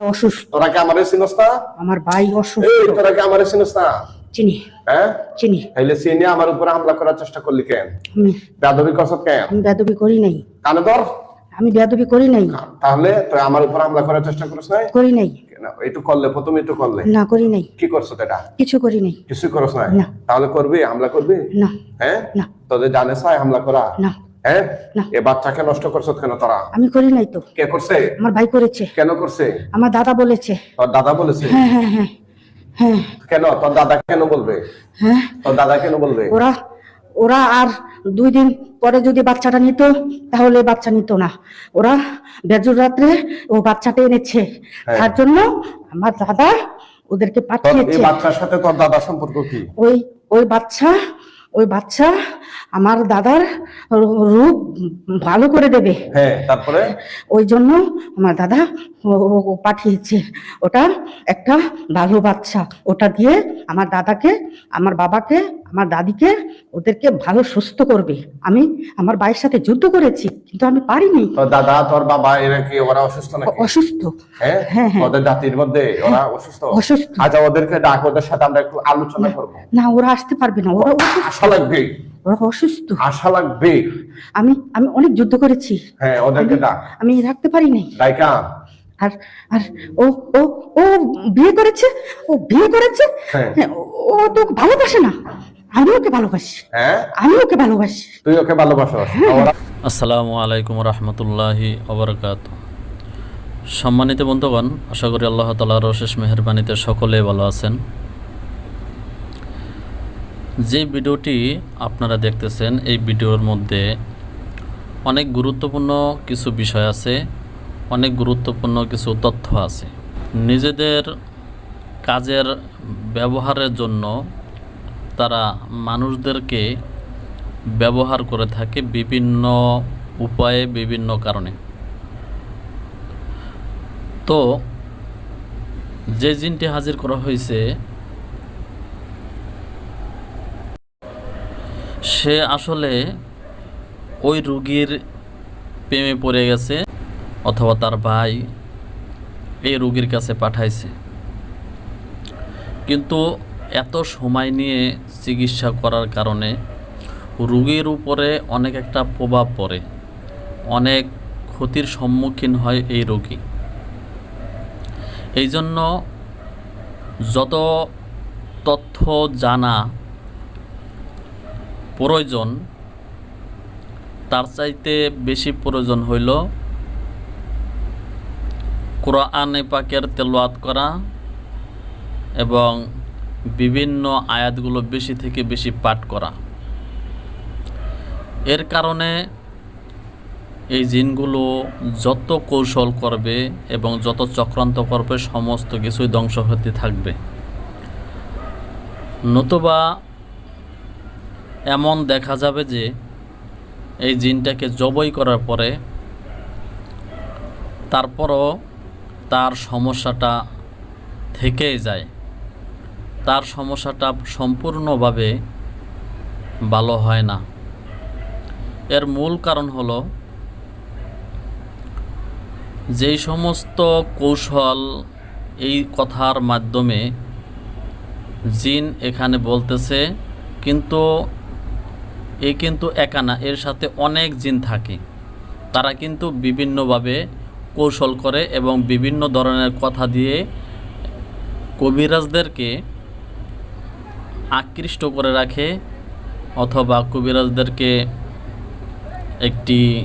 অসুস্থ। তোরা কি আমারে চিনস না? আমার ভাই অসুস্থ। এই তোরা কি আমারে চিনস না? চিনি। হ্যাঁ? চিনি। তাইলে চিনি আমার উপরে হামলা করার চেষ্টা করলি কেন? বেদবি করছত কেন? আমি বেদবি করি নাই। কানে ধর। আমি বেদবি করি নাই। তাহলে তুই আমার উপর হামলা করার চেষ্টা নাই? করি নাই? একটু করলে প্রথমে একটু করলে। না করি নাই। কি করছ এটা? কিছু করি নাই। কিছু করছ না না। তাহলে করবি? হামলা করবি? না। হ্যাঁ? না। তোদের জানে চাই হামলা করা? না। হ্যাঁ? এ বাচ্চাকে নষ্ট করছ কেন তোরা? আমি করি নাই তো। কে করছে? আমার ভাই করেছে। কেন করছে? আমার দাদা বলেছে। তোর দাদা বলেছে? হ্যাঁ হ্যাঁ হ্যাঁ হ্যাঁ। কেন? তোর দাদা কেন বলবে? হ্যাঁ। তোর দাদা কেন বলবে? ওরা ওরা আর দুই দিন পরে যদি বাচ্চাটা নিত তাহলে বাচ্চা নিত না। ওরা বেজুর রাত্রে ও বাচ্চাটা এনেছে। তার জন্য আমার দাদা ওদেরকে পাঠিয়েছে। বাচ্চার সাথে তোর দাদা সম্পর্ক কি? ওই ওই বাচ্চা ওই বাচ্চা আমার দাদার রূপ ভালো করে দেবে। হ্যাঁ তারপরে? ওই জন্য আমার দাদা পাঠিয়েছে। ওটা একটা ভালো বাচ্চা। ওটা দিয়ে আমার দাদাকে আমার বাবাকে আমার দাদিকে ওদেরকে ভালো সুস্থ করবে। আমি আমার ভাইয়ের সাথে যুদ্ধ করেছি কিন্তু আমি পারিনি। দাদা তোর বাবা এরা কি ওরা অসুস্থ নাকি? অসুস্থ। হ্যাঁ? হ্যাঁ, হ্যাঁ। ওদের জাতির মধ্যে ওরা অসুস্থ? অসুস্থ। আচ্ছা ওদেরকে ডাক ওদের সাথে আমরা একটু আলোচনা করব। না ওরা আসতে পারবে না ওরা অসুস্থ আশা লাগবে ওরা অসুস্থ। আশা লাগবে? আমি আমি অনেক যুদ্ধ করেছি। হ্যাঁ ওদেরকে ডাক। আমি রাখতে পারি নাই ডাইকা আর আর ও ও ও বিয়ে করেছে? ও বিয়ে করেছে? হ্যাঁ। হ্যাঁ, ও- তো ভালোবাসে না। আমি ওকে ভালোবাসি। হ্যাঁ? আমি ওকে ভালোবাসি। তুই ওকে ভালোবাসো। আসসালামু আলাইকুম রহমতুল্লাহি অবরকাত সম্মানিত বন্ধুগণ আশা করি আল্লাহ তালার অশেষ মেহরবানিতে সকলে ভালো আছেন। যে ভিডিওটি আপনারা দেখতেছেন, এই ভিডিওর মধ্যে অনেক গুরুত্বপূর্ণ কিছু বিষয় আছে, অনেক গুরুত্বপূর্ণ কিছু তথ্য আছে। নিজেদের কাজের ব্যবহারের জন্য তারা মানুষদেরকে ব্যবহার করে থাকে বিভিন্ন উপায়ে, বিভিন্ন কারণে। তো, যে জিনটি হাজির করা হয়েছে সে আসলে ওই রুগীর প্রেমে পড়ে গেছে অথবা তার ভাই এই রুগীর কাছে পাঠাইছে। কিন্তু এত সময় নিয়ে চিকিৎসা করার কারণে রুগীর উপরে অনেক একটা প্রভাব পড়ে, অনেক ক্ষতির সম্মুখীন হয় এই রোগী। এই জন্য যত তথ্য জানা প্রয়োজন, তার চাইতে বেশি প্রয়োজন হইল কোরআনে পাকের তেলোয়াত করা এবং বিভিন্ন আয়াতগুলো বেশি থেকে বেশি পাঠ করা। এর কারণে এই জিনগুলো যত কৌশল করবে এবং যত চক্রান্ত করবে, সমস্ত কিছুই ধ্বংস হতে থাকবে। নতুবা এমন দেখা যাবে যে এই জিনটাকে জবই করার পরে তারপরও তার সমস্যাটা থেকেই যায়। তার সমস্যাটা সম্পূর্ণভাবে ভালো হয় না। এর মূল কারণ হলো যেই সমস্ত কৌশল এই কথার মাধ্যমে জিন এখানে বলতেছে, কিন্তু এ কিন্তু একা না, এর সাথে অনেক জিন থাকে। তারা কিন্তু বিভিন্নভাবে কৌশল করে এবং বিভিন্ন ধরনের কথা দিয়ে কবিরাজদেরকে আকৃষ্ট করে রাখে অথবা কবিরাজদেরকে একটি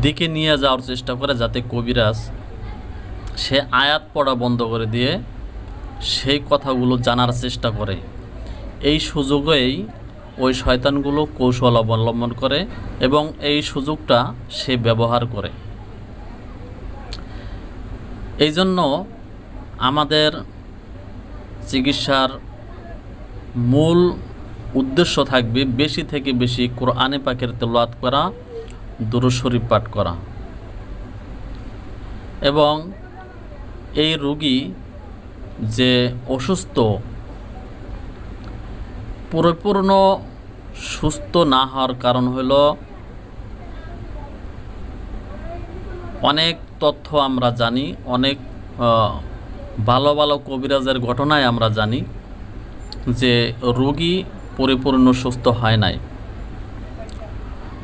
দিকে নিয়ে যাওয়ার চেষ্টা করে যাতে কবিরাজ সে আয়াত পড়া বন্ধ করে দিয়ে সেই কথাগুলো জানার চেষ্টা করে। এই সুযোগেই ওই শয়তানগুলো কৌশল অবলম্বন করে এবং এই সুযোগটা সে ব্যবহার করে। এই জন্য আমাদের চিকিৎসার মূল উদ্দেশ্য থাকবে বেশি থেকে বেশি কোরআনে পাকের তেলাওয়াত করা, দুরূদ শরীফ পাঠ করা। এবং এই রোগী যে অসুস্থ, পরিপূর্ণ সুস্থ না হওয়ার কারণ হলো অনেক তথ্য আমরা জানি, অনেক ভালো ভালো কবিরাজের ঘটনায় আমরা জানি যে রোগী পরিপূর্ণ সুস্থ হয় নাই।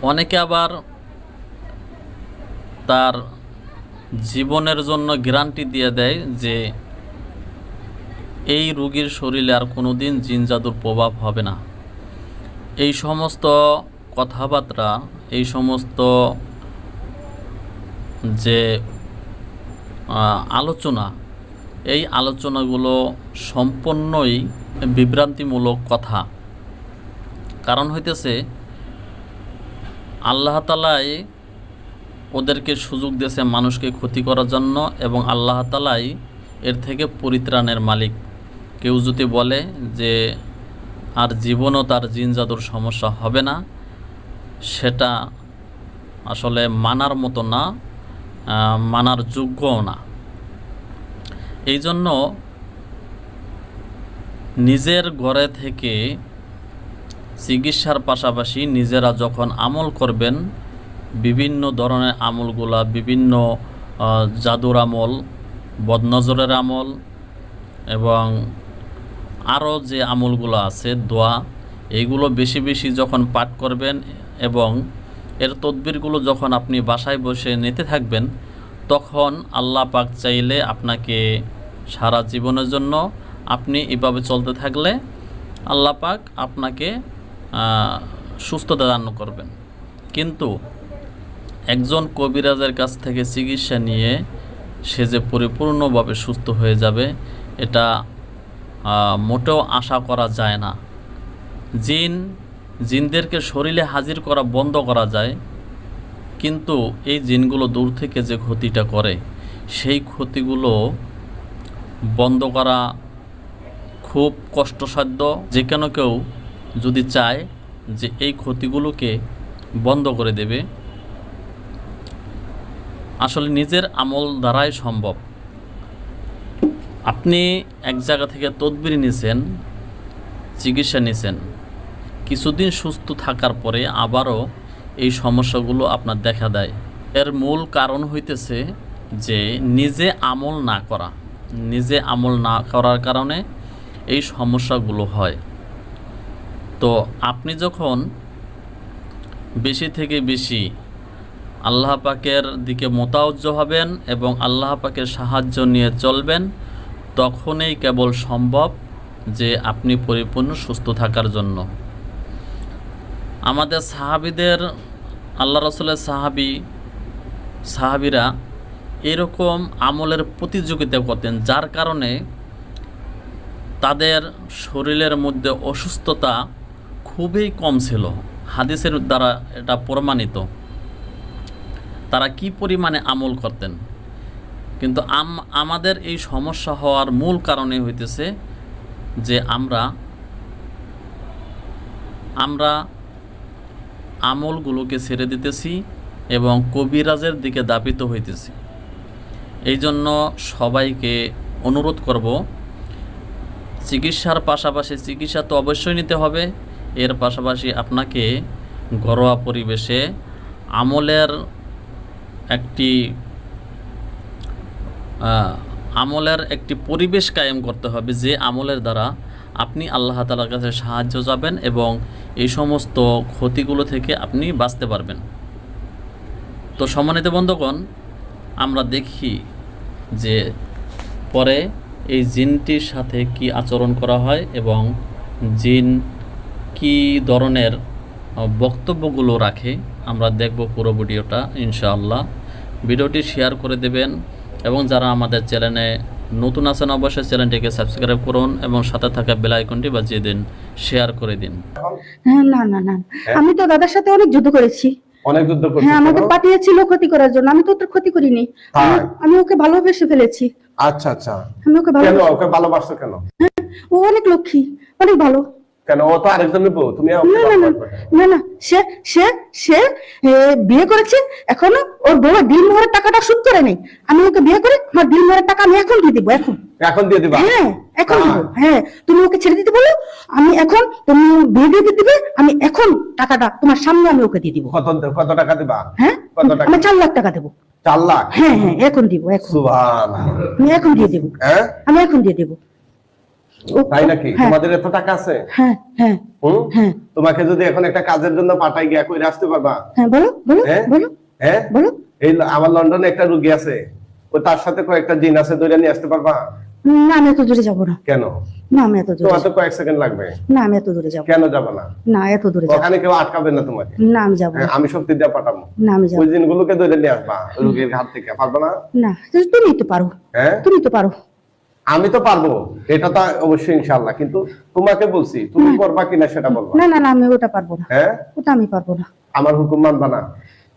অনেকে আবার তার জীবনের জন্য গ্যারান্টি দিয়ে দেয় যে এই রোগীর শরীরে আর কোনো দিন জিন জাদুর প্রভাব হবে না। এই সমস্ত কথাবার্তা, এই সমস্ত যে আলোচনা, এই আলোচনাগুলো সম্পূর্ণই বিভ্রান্তিমূলক কথা। কারণ হইতেছে, আল্লাহ তালাই ওদেরকে সুযোগ দিয়েছে মানুষকে ক্ষতি করার জন্য এবং আল্লাহ তালাই এর থেকে পরিত্রাণের মালিক। কেউ যদি বলে যে আর জীবনও তার জিন জাদুর সমস্যা হবে না। সেটা আসলে মানার মতো না মানার যোগ্যও না। এই জন্য নিজের ঘরে থেকে চিকিৎসার পাশাপাশি নিজেরা যখন আমল করবেন, বিভিন্ন ধরনের আমলগুলা, বিভিন্ন জাদুর আমল, বদনজরের আমল এবং আরও যে আমলগুলো আছে, দোয়া এইগুলো বেশি বেশি যখন পাঠ করবেন এবং এর তদবিরগুলো যখন আপনি বাসায় বসে নিতে থাকবেন, তখন আল্লাহ পাক চাইলে আপনাকে সারা জীবনের জন্য আপনি এভাবে চলতে থাকলে আল্লাহ পাক আপনাকে সুস্থতা দান করবেন। কিন্তু একজন কবিরাজের কাছ থেকে চিকিৎসা নিয়ে সে যে পরিপূর্ণভাবে সুস্থ হয়ে যাবে, এটা মোটেও আশা করা যায় না। জিন, জিনদেরকে শরীরে হাজির করা বন্ধ করা যায়, কিন্তু এই জিনগুলো দূর থেকে যে ক্ষতিটা করে, সেই ক্ষতিগুলো বন্ধ করা খুব কষ্টসাধ্য। যে কেন কেউ যদি চায় যে এই ক্ষতিগুলোকে বন্ধ করে দেবে, আসলে নিজের আমল দ্বারাই সম্ভব। আপনি এক জায়গা থেকে তদবির নিছেন, চিকিৎসা নিছেন। কিছুদিন সুস্থ থাকার পরে আবারও এই সমস্যাগুলো আপনার দেখা দেয়। এর মূল কারণ হইতেছে যে নিজে আমল না করা। নিজে আমল না করার কারণে এই সমস্যাগুলো হয়। তো আপনি যখন বেশি থেকে বেশি আল্লাহ পাকের দিকে মোতাবজ্জ হবেন এবং আল্লাহ পাকের সাহায্য নিয়ে চলবেন তখনই কেবল সম্ভব যে আপনি পরিপূর্ণ সুস্থ থাকার জন্য। আমাদের সাহাবিদের, আল্লাহ রসুলের সাহাবি, সাহাবিরা এরকম আমলের প্রতিযোগিতা করতেন, যার কারণে তাদের শরীরের মধ্যে অসুস্থতা খুবই কম ছিল। হাদিসের দ্বারা এটা প্রমাণিত। তারা কি পরিমাণে আমল করতেন? কিন্তু আম, আমাদের এই সমস্যা হওয়ার মূল কারণে হইতেছে যে আমরা আমরা আমলগুলোকে ছেড়ে দিতেছি এবং কবিরাজের দিকে দাবিত হইতেছি। এই জন্য সবাইকে অনুরোধ করব, চিকিৎসার পাশাপাশি চিকিৎসা তো অবশ্যই নিতে হবে, এর পাশাপাশি আপনাকে ঘরোয়া পরিবেশে আমলের একটি আমলের একটি পরিবেশ কায়েম করতে হবে যে আমলের দ্বারা আপনি আল্লাহ তালার কাছে সাহায্য যাবেন এবং এই সমস্ত ক্ষতিগুলো থেকে আপনি বাঁচতে পারবেন। তো সম্মানিত বন্ধুগণ, আমরা দেখি যে পরে এই জিনটির সাথে কি আচরণ করা হয় এবং জিন কি ধরনের বক্তব্যগুলো রাখে, আমরা দেখব পুরো ভিডিওটা, ইনশাআল্লাহ। ভিডিওটি শেয়ার করে দেবেন এবং যারা আমাদের চ্যানেলে নতুন আছেন অবশ্যই চ্যানেলটিকে সাবস্ক্রাইব করুন এবং সাথে থাকা বেল আইকনটি বাজিয়ে দিন শেয়ার করে দিন। হ্যাঁ না না না। আমি তো দাদার সাথে অনেক যুদ্ধ করেছি। অনেক যুদ্ধ করছিস হ্যাঁ আমাকে? পাঠিয়েছিল ক্ষতি করার জন্য। আমি তো ওর ক্ষতি করিনি। আমি- আমি ওকে ভালোবেসে ফেলেছি। আচ্ছা আচ্ছা। আমি ওকে ভালো কেন? ওকে ভালোবাসছো কেন? ও অনেক লক্ষ্মী অনেক ভালো। কেন? ও তো আরেকজনের বউ তুমি না না সে সে সে বিয়ে করেছে এখনও ওর ভরের টাকাটা করে নেই। আমি ওকে বিয়ে করে আমার ভরের টাকা আমি এখন দিয়ে দিবো এখন। এখন দিয়ে দিবা? হ্যাঁ এখন দিব হ্যাঁ। তুমি ওকে ছেড়ে দিতে বলো আমি এখন তুমি বিয়ে দিয়ে দিবে আমি এখন টাকাটা তোমার সামনে আমি ওকে দিয়ে দিব। কত কত টাকা দিবা? হ্যাঁ? কত টাকা? আমি চার লাখ টাকা দেবো। চার লাখ? হ্যাঁ হ্যাঁ এখন দিব এখন। সুভান আমি এখন দিয়ে দেবো। হ্যাঁ? আমি এখন দিয়ে দেবো। তাই নাকি? হ্যাঁ। তোমাদের এত টাকা আছে? হ্যাঁ হ্যাঁ। হ্যাঁ। তোমাকে যদি এখন একটা কাজের জন্য পাঠাই গিয়া কই আসতে পারবা? হ্যাঁ বলো বলো হ্যাঁ? বলো। হ্যাঁ? বলো। এই আমার লন্ডনে একটা রুগী আছে। ও তার সাথে কয়েকটা জিন আছে নিয়ে আসতে পারবা? না আমি এত দূরে যাব না। কেন? না আমি এত দূরে তোমার কয়েক সেকেন্ড লাগবে। না আমি এত দূরে যাব কেন যাব না? না এত দূরে যাব ওখানে কেউ আটকাবে না তোমাকে। না আমি যাব আমি শক্তি দিয়ে পাঠাবো। না আমি যাব ওই জিনগুলোকে ধরে নিয়ে আসবা ওই রুগীর হাত থেকে। পারবা না? না তুমি তো পারো। হ্যাঁ? তুমি তো পারো। আমি তো পারব এটা তো অবশ্যই ইনশাল্লাহ কিন্তু তোমাকে বলছি তুমি করবা কিনা সেটা বলবা? না না না আমি ওটা পারব না। হ্যাঁ? ওটা আমি পারব না। আমার হুকুম মানবা না?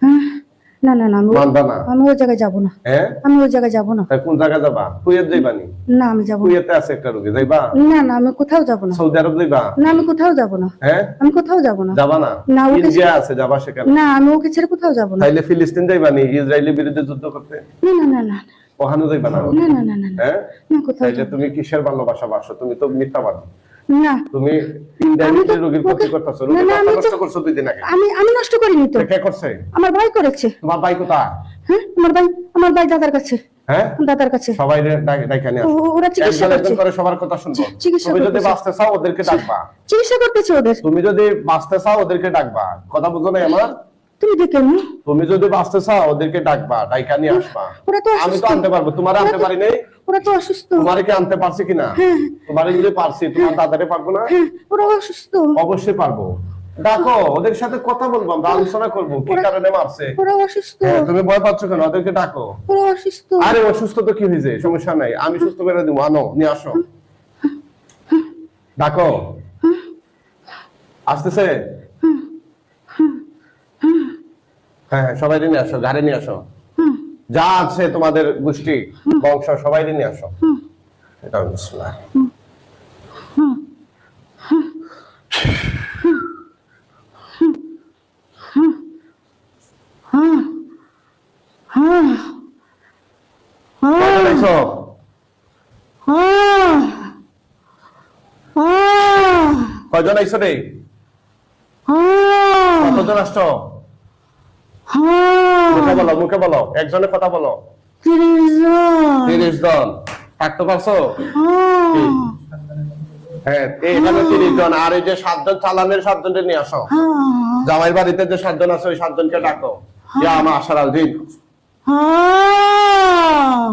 হ্যাঁ, না না না আমি মানবা না? আমি ওই জায়গায় যাব না। হ্যাঁ? আমি ওই জায়গায় যাব না। কোন জায়গায় যাবা? কুয়েত যাইবানি না? আমি যাব না। কুয়েতে আছে একটা রুগী যাইবা? না না আমি কোথাও যাব না। সৌদি আরব যাইবা? না আমি কোথাও যাব না। হ্যাঁ? আমি কোথাও যাব না। যাবা না? না, ওকে- ইন্ডিয়া আছে যাবা সেখানে? না আমি ওকে ছেড়ে কোথাও যাব না। তাইলে ফিলিস্তিন যাইবানি ইসরায়েলের বিরুদ্ধে যুদ্ধ করতে? না না না না। ওখানে যাইবা না? না না না না না। হ্যাঁ? তাইলে তুমি কিসের ভালোবাসা বাসো তুমি তো মিথ্যাবাদী। না। তুমি আমি রোগীর ক্ষতি করতেছো রোগীর না, আমি কষ্ট তো- করছ দুই দিন আগে। আমি আমি নষ্ট করিনি তো। কে করছে? আমার ভাই করেছে। তোমার ভাই কোথায়? হ্যাঁ আমার ভাই আমার ভাই দাদার কাছে। হ্যাঁ? দাদার কাছে। সবাই নিয়ে ওরা চিকিৎসা করছে। করে সবার কথা শুনব। তুমি যদি বাঁচতে চাও ওদেরকে ডাকবা। চিকিৎসা করতেছে ওদের। তুমি যদি বাঁচতে চাও ওদেরকে ডাকবা। কথা বুঝো না আমার? তুমি দেখে নো তুমি যদি বাঁচতে চাও ওদেরকে ডাকবা ডাইকা নিয়ে আসবা। ওরা তো আমি তো আনতে পারব। তোমার আনতে পারি নাই? ওরা তো অসুস্থ। তোমারে কি আনতে পারছি কিনা? তোমারে যদি পারছি? তোমার দাদারে পারব না? হ্যাঁ ওরা অসুস্থ। অবশ্যই পারব। ডাকো ওদের সাথে কথা বলব আমরা আলোচনা করব কি কারণে মারছে? ওরা অসুস্থ। হ্যাঁ, তুমি ভয় পাচ্ছ কেন? ওদেরকে ডাকো। ওরা অসুস্থ। আরে অসুস্থ তো কি হয়েছে? সমস্যা নাই। আমি সুস্থ করে দিব। আনো নিয়ে আসো। ডাকো। আসতেছে? হ্যাঁ সবাই নিয়ে আসো গাড়ি নিয়ে আসো। যা আছে তোমাদের গোষ্ঠী বংশ সবাই নিয়ে আসো। এটা বিসমিল্লাহ। কয়জন আইছো রে? কতজন আসছো? মুখে বলো মুখে বলো। একজনে কথা বলো। তিরিশ জন তিরিশ জন থাকতে পারছ? হ্যাঁ। হ্যাঁ এই এখানে তিরিশ জন আর এই যে সাতজন চালানের সাতজনকে নিয়ে আসো। হ্যাঁ। জামাই বাড়িতে যে সাতজন আছে ওই সাতজনকে ডাকো। আমার আশার আল দিন হ্যাঁ।